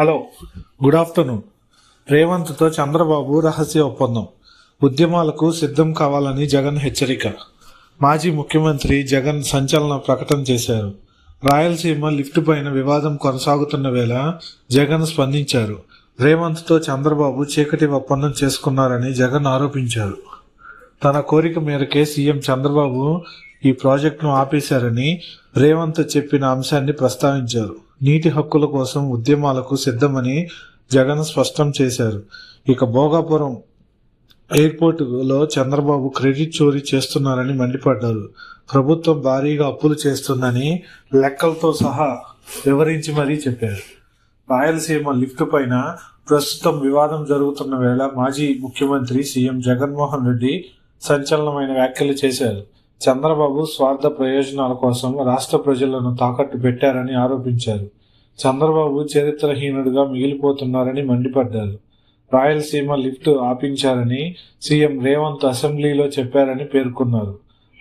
Hello good afternoon. రేవంత్తో Chandrababu రహస్య ఒప్పందం. ఉద్యమాలకు సిద్ధం కావాలని జగన్ హెచ్చరిక. మాజీ ముఖ్యమంత్రి జగన్ సంచలన ప్రకటన చేశారు. రాయలసీమ లిఫ్ట్ పైన వివాదం కొనసాగుతున్న వేళ జగన్ స్పందించారు. రేవంత్తో చంద్రబాబు చీకటి ఒప్పందం చేసుకున్నారని జగన్ ఆరోపించారు. తన కోరిక మేరకే సీఎం చంద్రబాబు ఈ ప్రాజెక్టును ఆపేశారని రేవంత్ చెప్పిన అంశాన్ని ప్రస్తావించారు. నీటి హక్కుల కోసం ఉద్యమాలకు సిద్ధమని జగన్ స్పష్టం చేశారు. ఇక భోగాపురం ఎయిర్పోర్టులో చంద్రబాబు క్రెడిట్ చోరీ చేస్తున్నారని మండిపడ్డారు. ప్రభుత్వం భారీగా అప్పులు చేస్తుందని లెక్కలతో సహా వివరించి మరీ చెప్పారు. రాయలసీమ లిఫ్ట్ పైన ప్రస్తుతం వివాదం జరుగుతున్న వేళ మాజీ ముఖ్యమంత్రి సీఎం జగన్మోహన్ రెడ్డి సంచలనమైన వ్యాఖ్యలు చేశారు. చంద్రబాబు స్వార్థ ప్రయోజనాల కోసం రాష్ట్ర ప్రజలను తాకట్టు పెట్టారని ఆరోపించారు. చంద్రబాబు చరిత్రహీనుడిగా మిగిలిపోతున్నారని మండిపడ్డారు. రాయలసీమ లిఫ్ట్ ఆపించారని సీఎం రేవంత్ అసెంబ్లీలో చెప్పారని పేర్కొన్నారు.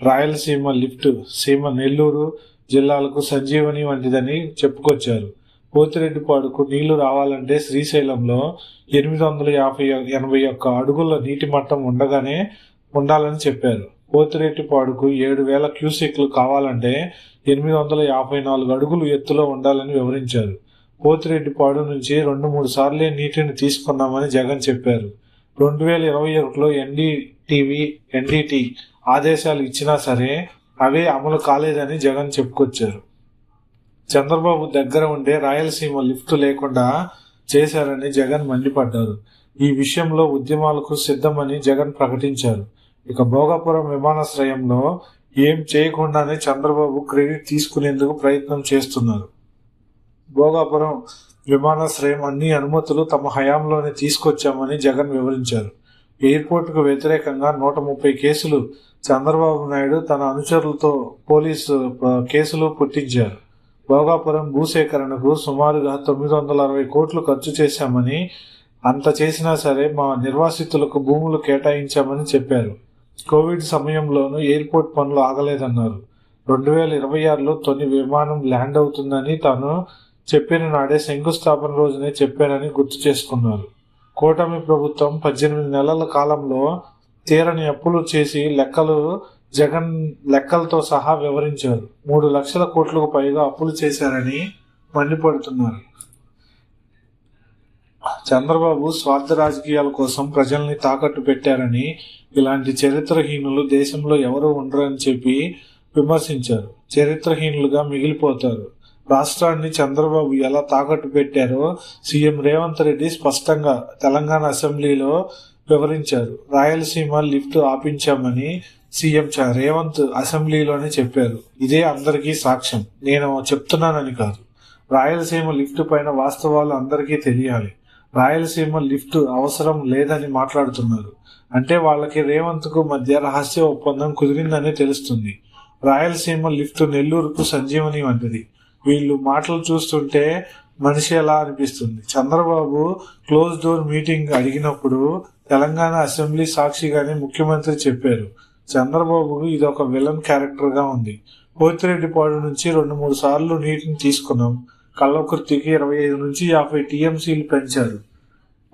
రాయలసీమ లిఫ్ట్ సీమ నెల్లూరు జిల్లాలకు సంజీవని వంటిదని చెప్పుకొచ్చారు. పోతిరెడ్డిపాడుకు నీళ్ళు రావాలంటే శ్రీశైలంలో ఎనిమిది వందల యాభై ఎనభై ఒక్క అడుగుల నీటి మట్టం ఉండగానే ఉండాలని చెప్పారు. పోతిరెడ్డిపాడుకు ఏడు వేల క్యూసెక్లు కావాలంటే ఎనిమిది వందల యాభై నాలుగు అడుగులు ఎత్తులో ఉండాలని వివరించారు. పోతిరెడ్డిపాడు నుంచి రెండు మూడు సార్లే నీటిని తీసుకున్నామని జగన్ చెప్పారు. రెండు వేల ఇరవై ఒకటిలో ఎన్డీటీవీ ఎన్డీటీ ఆదేశాలు ఇచ్చినా సరే అవే అమలు కాలేదని జగన్ చెప్పుకొచ్చారు. చంద్రబాబు దగ్గర ఉండే రాయలసీమ లిఫ్ట్ లేకుండా చేశారని జగన్ మండిపడ్డారు. ఈ విషయంలో ఉద్యమాలకు సిద్ధమని జగన్ ప్రకటించారు. ఇక భోగాపురం విమానాశ్రయంలో ఏం చేయకుండానే చంద్రబాబు క్రెడిట్ తీసుకునేందుకు ప్రయత్నం చేస్తున్నారు. భోగాపురం విమానాశ్రయం అన్ని అనుమతులు తమ హయాంలోనే తీసుకొచ్చామని జగన్ వివరించారు. ఎయిర్పోర్టుకు వ్యతిరేకంగా నూట ముప్పై కేసులు చంద్రబాబు నాయుడు తన అనుచరులతో పోలీసు కేసులు పుట్టించారు. భోగాపురం భూసేకరణకు సుమారుగా తొమ్మిది వందల అరవై కోట్లు ఖర్చు చేశామని అంత చేసినా సరే మా నిర్వాసితులకు భూములు కేటాయించామని చెప్పారు. కోవిడ్ సమయంలోనూ ఎయిర్పోర్ట్ పనులు ఆగలేదన్నారు. రెండు వేల ఇరవై ఆరులో తొలి విమానం ల్యాండ్ అవుతుందని తాను చెప్పిన నాడే శంకుస్థాపన రోజునే చెప్పానని గుర్తు చేసుకున్నారు. కూటమి ప్రభుత్వం పద్దెనిమిది నెలల కాలంలో తీరని అప్పులు చేసి లెక్కలు జగన్ లెక్కలతో సహా వివరించారు. మూడు లక్షల కోట్లకు పైగా అప్పులు చేశారని మండిపడుతున్నారు. చంద్రబాబు స్వార్థ రాజకీయాల కోసం ప్రజల్ని తాకట్టు పెట్టారని ఇలాంటి చరిత్రహీనులు దేశంలో ఎవరు ఉండరని చెప్పి విమర్శించారు. చరిత్రహీనులుగా మిగిలిపోతారు. రాష్ట్రాన్ని చంద్రబాబు ఎలా తాకట్టు పెట్టారో సీఎం రేవంత్ రెడ్డి స్పష్టంగా తెలంగాణ అసెంబ్లీలో వివరించారు. రాయలసీమ లిఫ్ట్ ఆపించామని సీఎం రేవంత్ అసెంబ్లీలోనే చెప్పారు. ఇదే అందరికీ సాక్ష్యం. నేను చెప్తున్నానని కాదు. రాయలసీమ లిఫ్ట్ పైన వాస్తవాలు అందరికీ తెలియాలి. రాయలసీమ లిఫ్ట్ అవసరం లేదని మాట్లాడుతున్నారు. అంటే వాళ్ళకి రేవంత్కు మధ్య రహస్య ఒప్పందం కుదిరిందని తెలుస్తుంది. రాయలసీమ లిఫ్ట్ నెల్లూరుకు సంజీవని వంటిది. వీళ్ళు మాటలు చూస్తుంటే మనిషి ఎలా అనిపిస్తుంది. చంద్రబాబు క్లోజ్ డోర్ మీటింగ్ అడిగినప్పుడు తెలంగాణ అసెంబ్లీ సాక్షిగానే ముఖ్యమంత్రి చెప్పారు. చంద్రబాబుకు ఇది ఒక విలన్ క్యారెక్టర్గా ఉంది. పోతిరెడ్డిపాడు నుంచి రెండు మూడు సార్లు నీటిని తీసుకున్నాం. కల్లకుర్తికి ఇరవై ఐదు నుంచి యాభై టీఎంసీలు పెంచారు.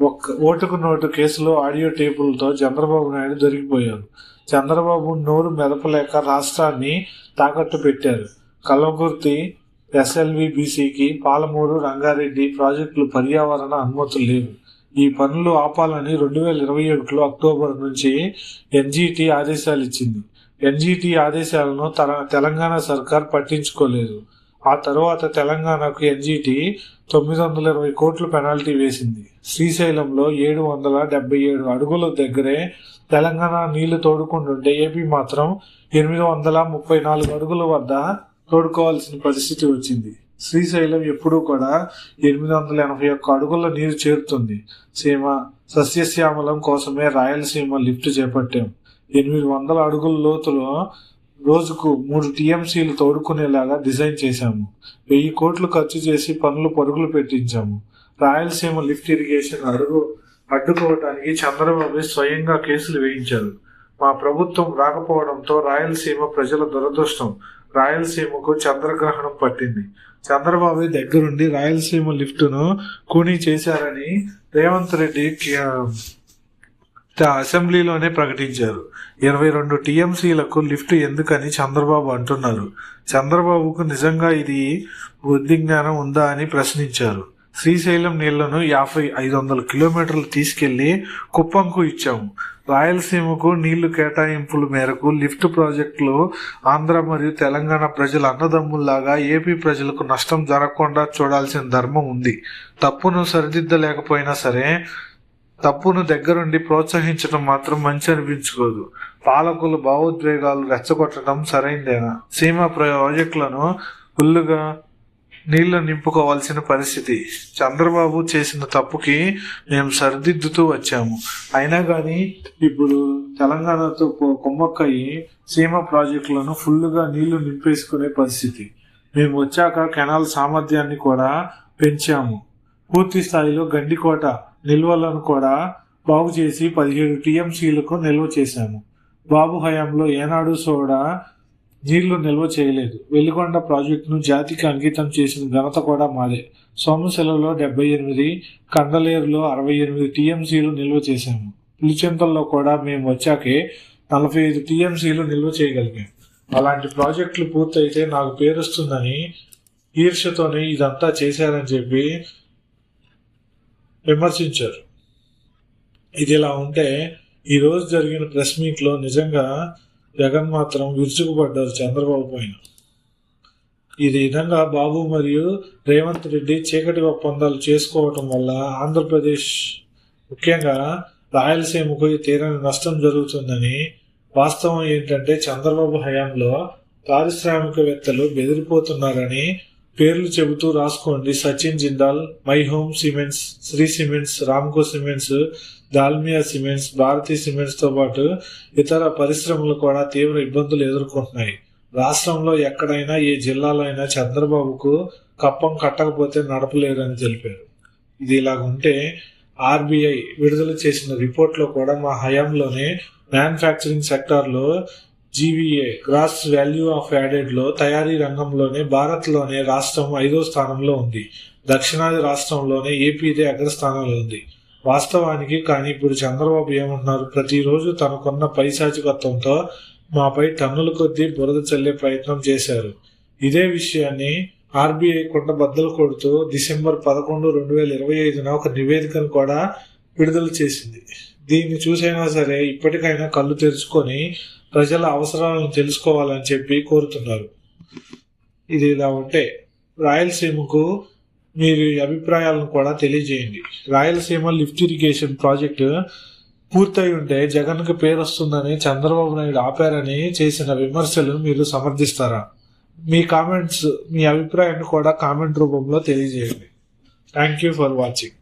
ఒక్క ఓటుకు నోటు కేసులో ఆడియో టేపులతో చంద్రబాబు నాయుడు దొరికిపోయారు. చంద్రబాబు నోరు మెదపలేక రాష్ట్రాన్ని తాకట్టు పెట్టారు. కల్లకుర్తి ఎస్ఎల్విబిసికి పాలమూరు రంగారెడ్డి ప్రాజెక్టులు పర్యావరణ అనుమతులు లేవు. ఈ పనులు ఆపాలని రెండు వేల ఇరవై ఒకటిలో అక్టోబర్ నుంచి ఎన్జీటీ ఆదేశాలు ఇచ్చింది. ఎన్జీటీ ఆదేశాలను తెలంగాణ సర్కార్ పట్టించుకోలేదు. ఆ తర్వాత తెలంగాణకు ఎన్జిటి తొమ్మిది వందల ఇరవై కోట్లు పెనాల్టీ వేసింది. శ్రీశైలంలో ఏడు వందల డెబ్బై ఏడు అడుగుల దగ్గరే తెలంగాణ నీళ్ళు తోడుకుంటుంటే ఏపీ మాత్రం ఎనిమిది వందల ముప్పై నాలుగు అడుగుల వద్ద తోడుకోవాల్సిన పరిస్థితి వచ్చింది. శ్రీశైలం ఎప్పుడూ కూడా ఎనిమిది వందల ఎనభై ఒక్క అడుగుల నీరు చేరుతుంది. సీమ సస్యశ్యామలం కోసమే రాయలసీమ లిఫ్ట్ చేపట్టాం. ఎనిమిది వందల అడుగుల లోతులో రోజుకు మూడు టీఎంసీలు తోడుకునేలాగా డిజైన్ చేశాము. వెయ్యి కోట్లు ఖర్చు చేసి పనులు పరుగులు పెట్టించాము. రాయలసీమ లిఫ్ట్ ఇరిగేషన్ అడుగు అడ్డుకోవటానికి చంద్రబాబు స్వయంగా కేసులు వేయించారు. మా ప్రభుత్వం రాకపోవడంతో రాయలసీమ ప్రజల దురదృష్టం రాయలసీమకు చంద్రగ్రహణం పట్టింది. చంద్రబాబు దగ్గరుండి రాయలసీమ లిఫ్టును కూనీ చేశారని రేవంత్ రెడ్డి అసెంబ్లీలోనే ప్రకటించారు. ఇరవై రెండు టీఎంసీలకు లిఫ్ట్ ఎందుకని చంద్రబాబు అంటున్నారు. చంద్రబాబుకు నిజంగా ఇది బుద్ధి జ్ఞానం ఉందా అని ప్రశ్నించారు. శ్రీశైలం నీళ్ళను యాభై ఐదు వందల కిలోమీటర్లు తీసుకెళ్ళి కుప్పంకు ఇచ్చాము. రాయలసీమకు నీళ్ళు కేటాయింపుల మేరకు లిఫ్ట్ ప్రాజెక్టులు ఆంధ్ర మరియు తెలంగాణ ప్రజల అన్నదమ్ముల్లాగా ఏపీ ప్రజలకు నష్టం జరగకుండా చూడాల్సిన ధర్మం ఉంది. తప్పును సరిదిద్దలేకపోయినా సరే తప్పును దగ్గరుండి ప్రోత్సహించడం మాత్రం మంచి అనిపించుకోదు పాలకులు భావోద్వేగాలు రెచ్చగొట్టడం సరైందేనా? సీమ ప్రాజెక్టులను ఫుల్లుగా నీళ్ళు నింపుకోవాల్సిన పరిస్థితి. చంద్రబాబు చేసిన తప్పుకి మేము సరిదిద్దుతూ వచ్చాము. అయినా కానీ ఇప్పుడు తెలంగాణతో కొ- కుమ్మక్కయి సీమ ప్రాజెక్టులను ఫుల్లుగా నీళ్ళు నింపేసుకునే పరిస్థితి. మేము వచ్చాక కెనాల్ సామర్థ్యాన్ని కూడా పెంచాము. పూర్తి స్థాయిలో గండికోట నిల్వలను కూడా బాగు చేసి పదిహేడు టీఎంసీలకు నిల్వ చేశాము. బాబు హయాంలో ఏనాడు సోడా నీళ్ళు నిల్వ చేయలేదు. వెలిగొండ ప్రాజెక్టును జాతికి అంకితం చేసిన ఘనత కూడా మాదే. సోమశిలలో డెబ్బై ఎనిమిది కండలేరులో అరవై ఎనిమిది టీఎంసీలు నిల్వ చేశాము. పులిచెంతల్లో కూడా మేము వచ్చాకే నలభై ఐదు టీఎంసీలు నిల్వ చేయగలిగాం. అలాంటి ప్రాజెక్టులు పూర్తయితే నాకు పేరుస్తుందని ఈర్ష్యతోనే ఇదంతా చేశారని చెప్పి విమర్శించారు. ఇది ఇలా ఉంటే ఈరోజు జరిగిన ప్రెస్ మీట్లో నిజంగా జగన్ మాత్రం విరుచుకుపడ్డారు చంద్రబాబు పైన. ఇది విధంగా బాబు మరియు రేవంత్ రెడ్డి చీకటి ఒప్పందాలు చేసుకోవటం వల్ల ఆంధ్రప్రదేశ్ ముఖ్యంగా రాయలసీమకు తీరని నష్టం జరుగుతుందని వాస్తవం ఏంటంటే చంద్రబాబు హయాంలో పారిశ్రామికవేత్తలు బెదిరిపోతున్నారని పేర్లు చెబుతూ రాసుకోండి. Sachin Jindal My Home cements Shree cements Ramco cements Dalmia cements Bharathi సిమెంట్స్తో పాటు ఇతర పరిశ్రమలు కూడా తీవ్ర ఇబ్బందులు ఎదుర్కొంటున్నాయి. రాష్ట్రంలో ఎక్కడైనా ఏ జిల్లాలో అయినా చంద్రబాబుకు కప్పం కట్టకపోతే నడపలేరని తెలిపారు. ఇది ఇలాగుంటే ఆర్బీఐ విడుదల చేసిన రిపోర్ట్లో కూడా మా హయాంలోనే మ్యానుఫ్యాక్చరింగ్ సెక్టార్లో జీవీఏ గ్రాస్ వాల్యూ ఆఫ్ యాడెడ్లో తయారీ రంగంలోనే భారత్లోనే రాష్ట్రం ఐదో స్థానంలో ఉంది. దక్షిణాది రాష్ట్రంలోనే ఏపీదే అగ్రస్థానంలో ఉంది. వాస్తవానికి కానీ ఇప్పుడు చంద్రబాబు ఏమంటున్నారు? ప్రతిరోజు తనకున్న పైశాచికత్వంతో మాపై టన్నుల కొద్దీ బురద చల్లే ప్రయత్నం చేశారు. ఇదే విషయాన్ని ఆర్బీఐ కొండ బద్దలు కొడుతూ డిసెంబర్ పదకొండు రెండు వేల ఇరవై ఐదున ఒక నివేదికను కూడా విడుదల చేసింది. దీన్ని చూసైనా సరే ఇప్పటికైనా కళ్ళు తెరుచుకొని ప్రజల అవసరాలను తెలుసుకోవాలని చెప్పి కోరుతున్నారు. ఇది ఇలా ఉంటే రాయలసీమకు మీరు అభిప్రాయాలను కూడా తెలియజేయండి. రాయలసీమ లిఫ్ట్ ఇరిగేషన్ ప్రాజెక్టు పూర్తయి ఉంటే జగన్కు పేరు వస్తుందని చంద్రబాబు నాయుడు ఆపారని చేసిన విమర్శలు మీరు సమర్థిస్తారా? మీ కామెంట్స్ మీ అభిప్రాయాన్ని కూడా కామెంట్ రూపంలో తెలియజేయండి. Thank you for watching